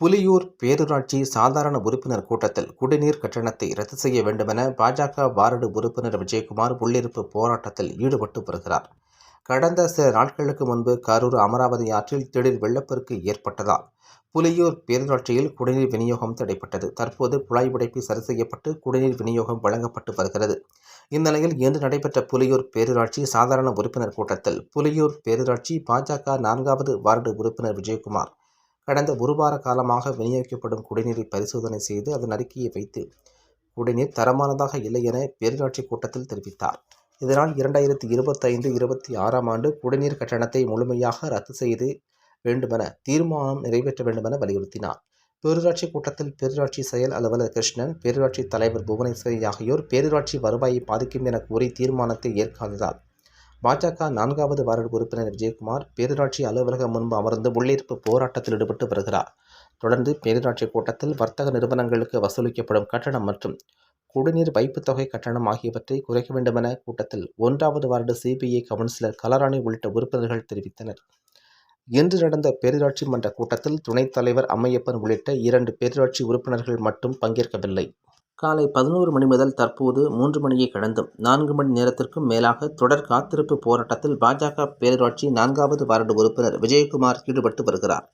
புலியூர் பேரூராட்சி சாதாரண உறுப்பினர் கூட்டத்தில் குடிநீர் கட்டணத்தை ரத்து செய்ய வேண்டுமென பாஜக வார்டு உறுப்பினர் விஜயகுமார் உள்ளிருப்பு போராட்டத்தில் ஈடுபட்டு வருகிறார். கடந்த சில நாட்களுக்கு முன்பு கரூர் அமராவதி ஆற்றில் திடீர் வெள்ளப்பெருக்கு ஏற்பட்டதால் புலியூர் பேரூராட்சியில் குடிநீர் விநியோகம் தடைப்பட்டது தற்போது குழாய் உடைப்பு சரி செய்யப்பட்டு குடிநீர் விநியோகம் வழங்கப்பட்டு வருகிறது. இந்நிலையில் இன்று நடைபெற்ற புலியூர் பேரூராட்சி சாதாரண உறுப்பினர் கூட்டத்தில் புலியூர் பேரூராட்சி பாஜக நான்காவது வார்டு உறுப்பினர் விஜயகுமார் கடந்த ஒரு வார காலமாக விநியோகிக்கப்படும் குடிநீரை பரிசோதனை செய்து அதன் அறிக்கையை வைத்து குடிநீர் தரமானதாக இல்லை என பேரூராட்சி கூட்டத்தில் தெரிவித்தார். இதனால் இரண்டாயிரத்தி இருபத்தைந்து இருபத்தி ஆறாம் ஆண்டு குடிநீர் கட்டணத்தை முழுமையாக ரத்து செய்து வேண்டுமென தீர்மானம் நிறைவேற்ற வேண்டுமென வலியுறுத்தினார். பேரூராட்சி கூட்டத்தில் பேரூராட்சி செயல் அலுவலர் கிருஷ்ணன் பேரூராட்சி தலைவர் புவனேஸ்வரி ஆகியோர் பேரூராட்சி வருவாயை பாதிக்கும் என கூறி தீர்மானத்தை ஏற்காததால் பாஜக நான்காவது வார்டு உறுப்பினர் விஜயகுமார் பேரூராட்சி அலுவலகம் முன்பு அமர்ந்து உள்ளிருப்பு போராட்டத்தில் ஈடுபட்டு வருகிறார். தொடர்ந்து பேரூராட்சி கூட்டத்தில் வர்த்தக நிறுவனங்களுக்கு வசூலிக்கப்படும் கட்டணம் மற்றும் குடிநீர் வைப்புத் தொகை கட்டணம் ஆகியவற்றை குறைக்க வேண்டுமென கூட்டத்தில் ஒன்றாவது வார்டு சிபிஐ கவுன்சிலர் கலராணி உள்ளிட்ட உறுப்பினர்கள் தெரிவித்தனர். இன்று நடந்த பேரூராட்சி மன்ற கூட்டத்தில் துணைத் தலைவர் அம்மையப்பன் உள்ளிட்ட இரண்டு பேரூராட்சி உறுப்பினர்கள் மட்டும் பங்கேற்கவில்லை. காலை பதினோரு மணி முதல் தற்போது மூன்று மணியை கடந்தும் நான்கு மணி நேரத்திற்கும் மேலாக தொடர் காத்திருப்பு போராட்டத்தில் பாஜக பேரூராட்சி நான்காவது வார்டு உறுப்பினர் விஜயகுமார் ஈடுபட்டு வருகிறார்.